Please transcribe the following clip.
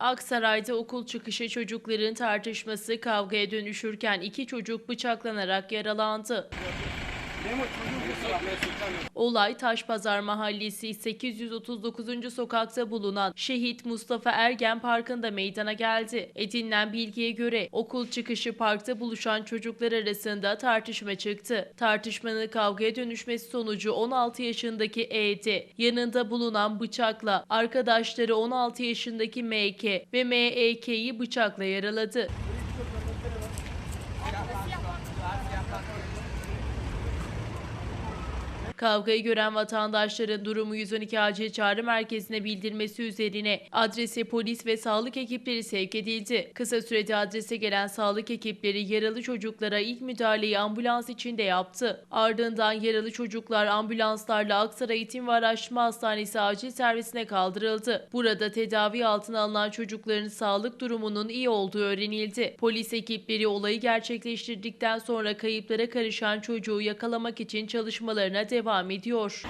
Aksaray'da okul çıkışı çocukların tartışması kavgaya dönüşürken iki çocuk bıçaklanarak yaralandı. Olay Taşpazar Mahallesi 839. sokakta bulunan Şehit Mustafa Ergen Parkı'nda meydana geldi. Edinilen bilgiye göre okul çıkışı parkta buluşan çocuklar arasında tartışma çıktı. Tartışmanın kavgaya dönüşmesi sonucu 16 yaşındaki ED yanında bulunan bıçakla arkadaşları 16 yaşındaki MK ve MEK'yi bıçakla yaraladı. Kavgayı gören vatandaşların durumu 112 acil çağrı merkezine bildirmesi üzerine adrese polis ve sağlık ekipleri sevk edildi. Kısa sürede adrese gelen sağlık ekipleri yaralı çocuklara ilk müdahaleyi ambulans içinde yaptı. Ardından yaralı çocuklar ambulanslarla Aksaray Eğitim ve Araştırma Hastanesi acil servisine kaldırıldı. Burada tedavi altına alınan çocukların sağlık durumunun iyi olduğu öğrenildi. Polis ekipleri olayı gerçekleştirdikten sonra kayıplara karışan çocuğu yakalamak için çalışmalarına devam ediyor.